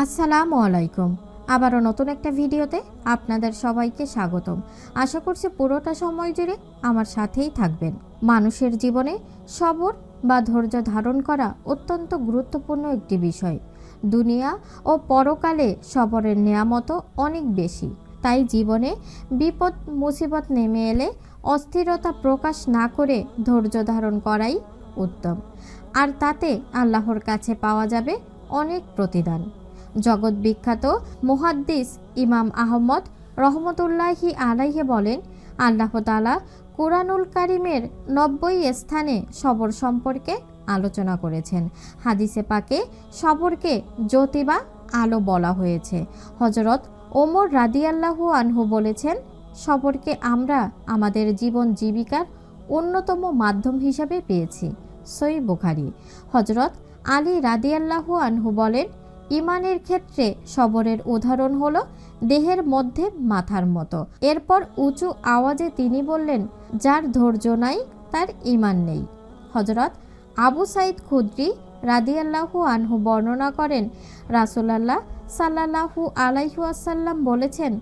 আসসালামু আলাইকুম। আবারও নতুন একটা ভিডিওতে আপনাদের সবাইকে স্বাগতম। আশা করছি পুরোটা সময় জুড়ে আমার সাথেই থাকবেন। মানুষের জীবনে সবর বা ধৈর্য ধারণ করা অত্যন্ত গুরুত্বপূর্ণ একটি বিষয়। দুনিয়া ও পরকালে সবরের নেয়ামতও অনেক বেশি। তাই জীবনে বিপদ, মুসিবত নেমে এলে অস্থিরতা প্রকাশ না করে ধৈর্য ধারণ করাই উত্তম। আর তাতে আল্লাহর কাছে পাওয়া যাবে অনেক প্রতিদান। জগৎ বিখ্যাত মুহাদ্দিস ইমাম আহমদ রহমতুল্লাহি আলাইহে বলেন, আল্লাহ তালা কুরআনুল কারিমের নব্বই স্থানে সবর সম্পর্কে আলোচনা করেছেন। হাদিসে পাকে সবরকে জ্যোতি বা আলো বলা হয়েছে। হজরত ওমর রাদিয়াল্লাহু আনহু বলেছেন, সবরকে আমরা আমাদের জীবন জীবিকার অন্যতম মাধ্যম হিসাবে পেয়েছি। সই বুখারি। হজরত আলী রাদিয়াল্লাহু আনহু বলেন ইমানের ক্ষেত্রে সবরের উদাহরণ হল দেহের মধ্যে মাথার মতো। এরপর উঁচু আওয়াজে তিনি বললেন, যার ধৈর্য নাই, তার ইমান নেই। হজরত আবু সাইদ খুদ্রি রাদিয়াল্লাহু আনহু বর্ণনা করেন, রাসুলাল্লাহ সাল্লাল্লাহু আলাইহু আসাল্লাম বলেছেন,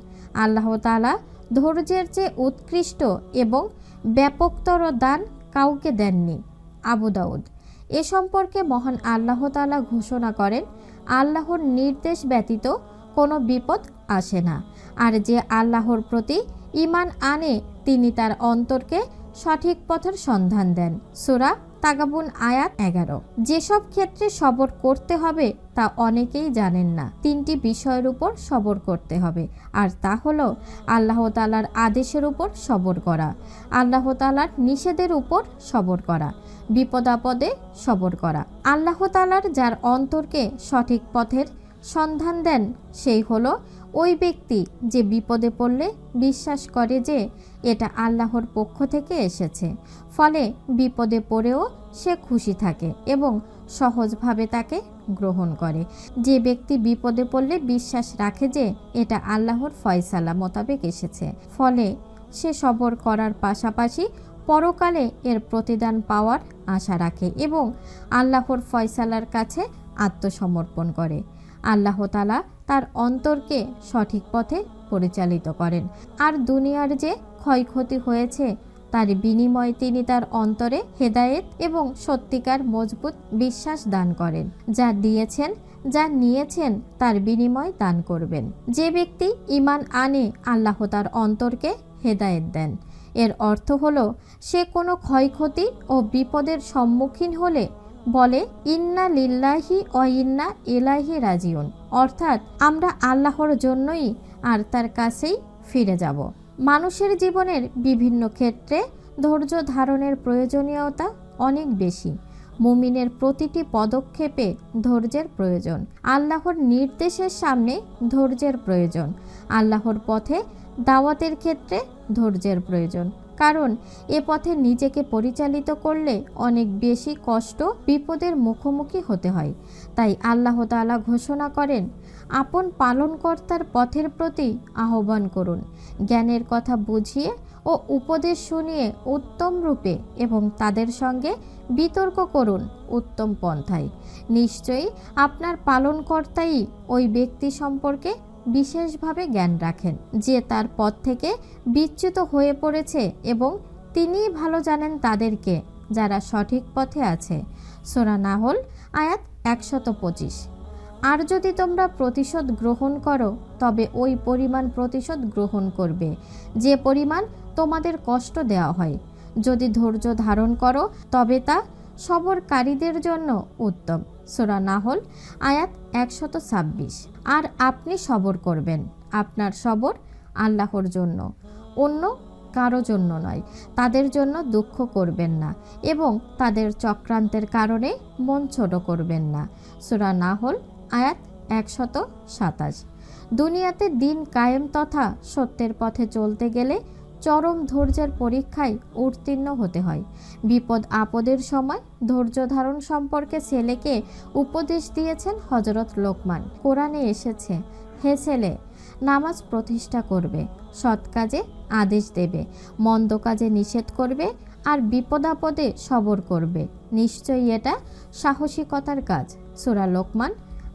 আল্লাহ তালা ধৈর্যের চেয়ে উৎকৃষ্ট এবং ব্যাপকতর দান কাউকে দেননি। আবু দাউদ এ সম্পর্কে মহান আল্লাহ তালা ঘোষণা করেন আল্লাহর নির্দেশ ব্যতীত কোনো বিপদ আসে না। আর যে আল্লাহর প্রতি ইমান আনে, তিনি তার অন্তরকে সঠিক পথের সন্ধান দেন। সুরা তাগাবুন আয়াত এগারো। যেসব ক্ষেত্রে সবর করতে হবে, তা অনেকেই জানেন না। তিনটি বিষয়ের উপর সবর করতে হবে। আর তা হলো আল্লাহ তালার আদেশের উপর সবর করা, আল্লাহ তালার নিষেধের উপর সবর করা বিপদ আপদে সবর করা। আল্লাহ তালার যার অন্তরকে সঠিক পথের সন্ধান দেন, সেই হলো ওই ব্যক্তি যে বিপদে পড়লে বিশ্বাস করে যে এটা আল্লাহর পক্ষ থেকে এসেছে। ফলে বিপদে পড়েও সে খুশি থাকে এবং সহজভাবে তাকে গ্রহণ করে। যে ব্যক্তি বিপদে পড়লে বিশ্বাস রাখে যে এটা আল্লাহর ফয়সালা মোতাবেক এসেছে। ফলে সে সবর করার পাশাপাশি পরকালে এর প্রতিদান পাওয়ার আশা রাখে এবং আল্লাহর ফয়সালার কাছে আত্মসমর্পণ করে। আল্লাহ তালা তার অন্তরকে সঠিক পথে পরিচালিত করেন। আর দুনিয়ার যে ক্ষয়ক্ষতি হয়েছে তার বিনিময়ে তিনি তার অন্তরে হেদায়েত এবং সত্যিকার মজবুত বিশ্বাস দান করেন। যা দিয়েছেন, যা নিয়েছেন, তার বিনিময় দান করবেন। যে ব্যক্তি ইমান আনে, আল্লাহ তার অন্তরকে হেদায়েত দেন। এর অর্থ হলো, সে কোনো ক্ষয়ক্ষতি ও বিপদের সম্মুখীন হলে বলে, ইন্না লিল্লাহি ও ইন্না এলাহি রাজিউন। অর্থাৎ, আমরা আল্লাহর জন্যই আর তার কাছেই ফিরে যাব। মানুষের জীবনের বিভিন্ন ক্ষেত্রে ধৈর্য ধারণের প্রয়োজনীয়তা অনেক বেশি। মুমিনের প্রতিটি পদক্ষেপে ধৈর্যের প্রয়োজন। আল্লাহর নির্দেশের সামনে ধৈর্যের প্রয়োজন। আল্লাহর পথে দাওয়াতের ক্ষেত্রে ধৈর্যের প্রয়োজন। কারণ, এ পথে নিজেকে পরিচালিত করলে অনেক বেশি কষ্ট বিপদের মুখোমুখি হতে হয়। তাই আল্লাহ তাআলা ঘোষণা করেন আপন পালনকর্তার পথের প্রতি আহ্বান করুন। জ্ঞানের কথা বুঝিয়ে ও উপদেশ শুনিয়ে উত্তম রূপে এবং তাদের সঙ্গে বিতর্ক করুন উত্তম পন্থায়। নিশ্চয়ই আপনার পালনকর্তাই ওই ব্যক্তি সম্পর্কে বিশেষভাবে জ্ঞান রাখেন, যে তার পথ থেকে বিচ্যুত হয়ে পড়েছে এবং তিনিই ভালো জানেন তাদেরকে যারা সঠিক পথে আছে। সোরা নাহল, আয়াত একশত পঁচিশ। আর যদি তোমরা প্রতিশোধ গ্রহণ করো, তবে ওই পরিমাণ প্রতিশোধ গ্রহণ করবে। যে পরিমাণ তোমাদের কষ্ট দেওয়া হয়। যদি ধৈর্য ধারণ করো, তবে তা সবরকারীদের জন্য উত্তম। সোরা নাহল, আয়াত একশত ছাব্বিশ। আর আপনি সবর করবেন, আপনার সবর আল্লাহর জন্য। অন্য কারও জন্য নয়, তাদের জন্য দুঃখ করবেন না এবং তাদের চক্রান্তের কারণে মন ছোট করবেন না। সুরা নাহল আয়াত একশত সাতাশ। দুনিয়াতে দিন কায়েম তথা সত্যের পথে চলতে গেলে চরম ধৈর্যের পরীক্ষায় উত্তীর্ণ হতে হয়। বিপদ আপদের সময় ধৈর্য ধারণ সম্পর্কে ছেলেকে উপদেশ দিয়েছেন হজরত লোকমান। কোরআনে এসেছে, হে ছেলে, নামাজ প্রতিষ্ঠা করবে, সৎ কাজে আদেশ দেবে, মন্দ কাজে নিষেধ করবে আর বিপদাপদে সবর করবে। নিশ্চয়ই এটা সাহসিকতার কাজ। সুরা লোকমান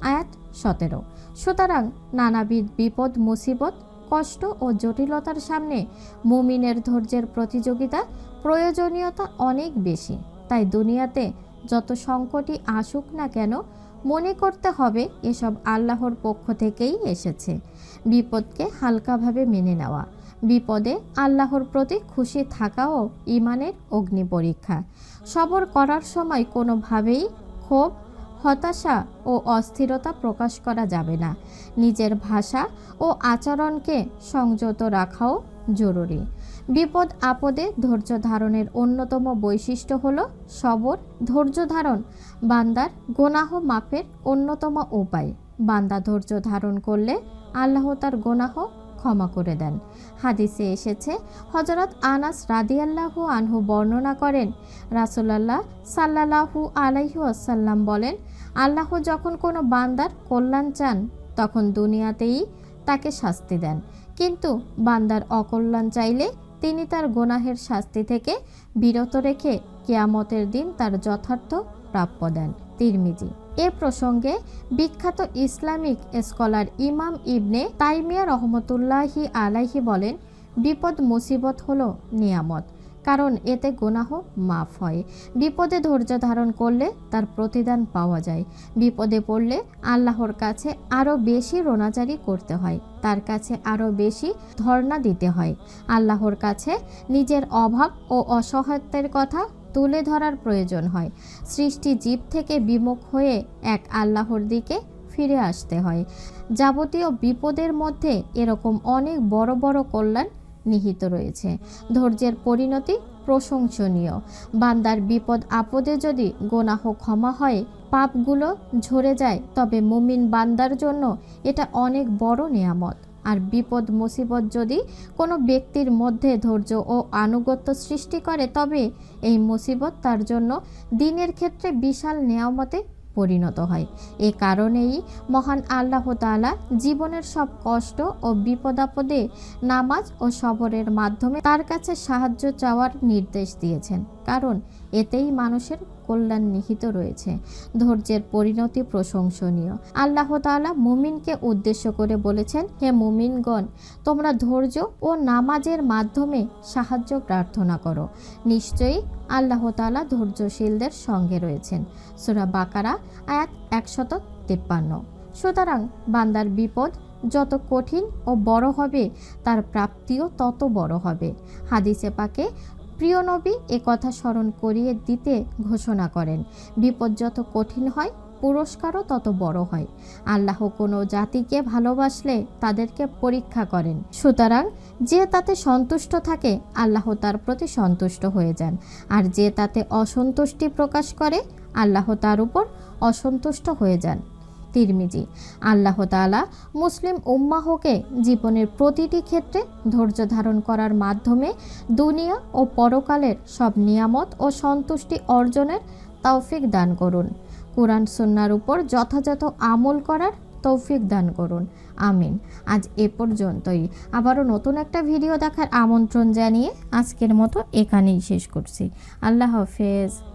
আয়াত সতেরো। সুতরাং নানাবিধ বিপদ, মুসিবত, কষ্ট ও জটিলতার সামনে মুমিনের ধৈর্যের প্রতিযোগিতা প্রয়োজনীয়তা অনেক বেশি। তাই দুনিয়াতে যত সংকটই আসুক না কেন মনে করতে হবে এসব আল্লাহর পক্ষ থেকেই এসেছে। বিপদকে হালকাভাবে মেনে নেওয়া। বিপদে আল্লাহর প্রতি খুশি থাকাও ইমানের অগ্নি পরীক্ষা। সবর করার সময় কোনোভাবেই ক্ষোভ হতাশা ও অস্থিরতা প্রকাশ করা যাবে না। নিজের ভাষা ও আচরণকে সংযত রাখাও জরুরি। বিপদ আপদে ধৈর্য ধারণের অন্যতম বৈশিষ্ট্য হল সবর, ধৈর্য ধারণ। বান্দার গোনাহ মাপের অন্যতম উপায়। বান্দা ধৈর্য ধারণ করলে আল্লাহ তার গোনাহ ক্ষমা করে দেন। হাদিসে এসেছে হজরত আনাস রাদিয়াল্লাহু আনহু বর্ণনা করেন, রাসুলাল্লাহ সাল্লাল্লাহু আলাইহু আসাল্লাম বলেন, আল্লাহ যখন কোনো বান্দার কল্যাণ চান, তখন দুনিয়াতেই তাকে শাস্তি দেন। কিন্তু বান্দার অকল্যাণ চাইলে তিনি তার গোনাহের শাস্তি থেকে বিরত রেখে কেয়ামতের দিন তার যথার্থ প্রাপ্য দেন। তিরমিজি এ প্রসঙ্গে বিখ্যাত ইসলামিক স্কলার ইমাম ইবনে তাইমিয়া রহমতুল্লাহি আলাইহি বলেন, বিপদ মুসিবত হলো নিয়ামত, কারণ এতে গোনাহ মাফ হয়। বিপদে ধৈর্য ধারণ করলে তার প্রতিদান পাওয়া যায়। বিপদে পড়লে আল্লাহর কাছে আরও বেশি রোনাজারি করতে হয়, তার কাছে আরও বেশি ধর্ণা দিতে হয়। আল্লাহর কাছে নিজের অভাব ও অসহায়ত্বের কথা তুলে ধরার প্রয়োজন হয়। সৃষ্টি জীব থেকে বিমুখ হয়ে এক আল্লাহর দিকে ফিরে আসতে হয়। যাবতীয় বিপদের মধ্যে এরকম অনেক বড় বড় কল্যাণ নিহিত রয়েছে। ধৈর্যের পরিণতি প্রশংসনীয়। বান্দার বিপদ আপদে যদি গোনাহ ক্ষমা হয়, পাপগুলো ঝরে যায়, তবে মুমিন বান্দার জন্য এটা অনেক বড় নিয়ামত। আর বিপদ, মুসিবত যদি কোনো ব্যক্তির মধ্যে ধৈর্য ও আনুগত্য সৃষ্টি করে, তবে এই মুসিবত তার জন্য দিনের ক্ষেত্রে বিশাল নেয়ামতে পরিণত হয়। এ কারণেই মহান আল্লাহ তাআলা জীবনের সব কষ্ট ও বিপদাপদে নামাজ ও সবরের মাধ্যমে তার কাছে সাহায্য চাওয়ার নির্দেশ দিয়েছেন। কারণ এতেই মানুষের কল্যাণ নিহিত রয়েছে। ধৈর্যের পরিণতি প্রশংসনীয়। আল্লাহ তাআলা মুমিনকে উদ্দেশ্য করে বলেছেন, হে মুমিনগণ, তোমরা ধৈর্য ও নামাজের মাধ্যমে সাহায্য প্রার্থনা করো। নিশ্চয়ই আল্লাহ তাআলা ধৈর্যশীলদের সঙ্গে রয়েছেন। সুরা বাকারা, আয়াত একশত তিপ্পান্ন। সুতরাং বান্দার বিপদ যত কঠিন ও বড় হবে, তার প্রাপ্তিও তত বড় হবে। হাদিসে পাকে প্রিয় নবী এ কথা স্মরণ করিয়ে দিতে ঘোষণা করেন। বিপদ যত কঠিন হয়, পুরস্কারও তত বড় হয়। আল্লাহ কোনো জাতিকে ভালোবাসলে তাদেরকে পরীক্ষা করেন। সুতরাং যে তাতে সন্তুষ্ট থাকে, আল্লাহ তার প্রতি সন্তুষ্ট হয়ে যান। আর যে তাতে অসন্তুষ্টি প্রকাশ করে, আল্লাহ তার উপর অসন্তুষ্ট হয়ে যান। তিরমিজি। আল্লাহ তাআলা মুসলিম উম্মাহকে জীবনের প্রতিটি ক্ষেত্রে ধৈর্য ধারণ করার মাধ্যমে দুনিয়া ও পরকালের সব নিয়ামত ও সন্তুষ্টি অর্জনের তৌফিক দান করুন। কোরআন সন্ন্যার উপর যথাযথ আমল করার তৌফিক দান করুন। আমিন। আজ এ পর্যন্তই। আবারও নতুন একটা ভিডিও দেখার আমন্ত্রণ জানিয়ে আজকের মতো এখানেই শেষ করছি। আল্লাহ হাফেজ।